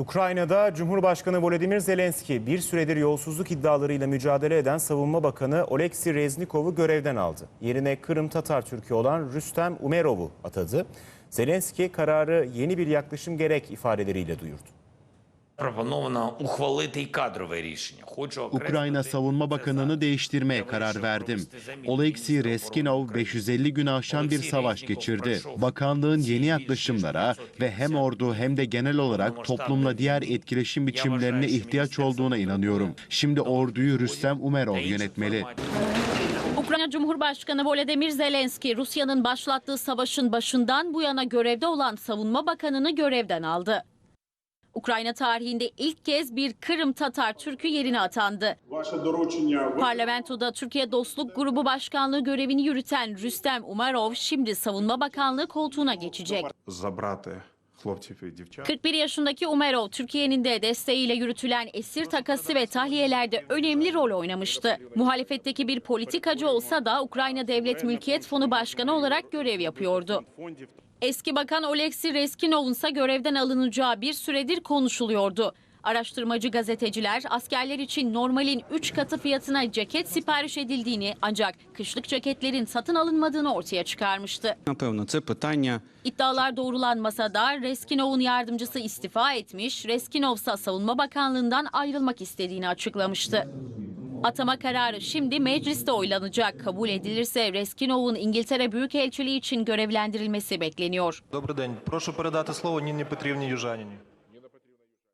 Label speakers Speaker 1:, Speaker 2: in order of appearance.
Speaker 1: Ukrayna'da Cumhurbaşkanı Volodymyr Zelenski bir süredir yolsuzluk iddialarıyla mücadele eden Savunma Bakanı Oleksiy Reznikov'u görevden aldı. Yerine Kırım Tatar Türk'ü olan Rüstem Umerov'u atadı. Zelenski kararı yeni bir yaklaşım gerek ifadeleriyle duyurdu.
Speaker 2: Пропоновано ухвалити й кадрове рішення. Хочу
Speaker 3: Ukrayna
Speaker 2: окреслити,
Speaker 3: Savunma
Speaker 2: це
Speaker 3: Bakanı'nı
Speaker 2: заклик
Speaker 3: değiştirmeye
Speaker 2: для
Speaker 3: karar
Speaker 2: вищого
Speaker 3: verdim.
Speaker 2: провести заміну
Speaker 3: Oleksiy
Speaker 2: міністра
Speaker 3: Reskinov
Speaker 2: оборони
Speaker 3: 550 gün aşan bir
Speaker 2: Oleksiy
Speaker 3: savaş
Speaker 2: Reznikov
Speaker 3: geçirdi.
Speaker 2: пройшов
Speaker 3: Bakanlığın
Speaker 2: ці
Speaker 3: yeni
Speaker 2: більше
Speaker 3: yaklaşımlara ve hem
Speaker 2: 650
Speaker 3: ordu hem de genel olarak toplumla diğer etkileşim biçimlerine ihtiyaç olduğuna inanıyorum. Şimdi orduyu Rüstem Umerov
Speaker 2: та інших
Speaker 3: yönetmeli.
Speaker 2: форматів.
Speaker 4: Ukrayna Cumhurbaşkanı Volodymyr Zelenski, Rusya'nın başlattığı savaşın başından bu yana görevde olan Savunma Bakanı'nı görevden aldı. Ukrayna tarihinde ilk kez bir Kırım Tatar Türk'ü yerine atandı. Parlamentoda Türkiye Dostluk Grubu Başkanlığı görevini yürüten Rüstem Umarov şimdi Savunma Bakanlığı koltuğuna geçecek. 41 yaşındaki Umerov, Türkiye'nin de desteğiyle yürütülen esir takası ve tahliyelerde önemli rol oynamıştı. Muhalefetteki bir politikacı olsa da Ukrayna Devlet Mülkiyet Fonu Başkanı olarak görev yapıyordu. Eski Bakan Oleksi Reskinov'unsa görevden alınacağı bir süredir konuşuluyordu. Araştırmacı gazeteciler askerler için normalin 3 katı fiyatına ceket sipariş edildiğini ancak kışlık ceketlerin satın alınmadığını ortaya çıkarmıştı. İddialar doğrulanmasa da Reskinov'un yardımcısı istifa etmiş, Reskinov ise Savunma Bakanlığı'ndan ayrılmak istediğini açıklamıştı. Atama kararı şimdi mecliste oylanacak. Kabul edilirse Reskinov'un İngiltere Büyükelçiliği için görevlendirilmesi bekleniyor.
Speaker 5: Добрий день. Прошу передати слово Ніні Петрівні Южаніні.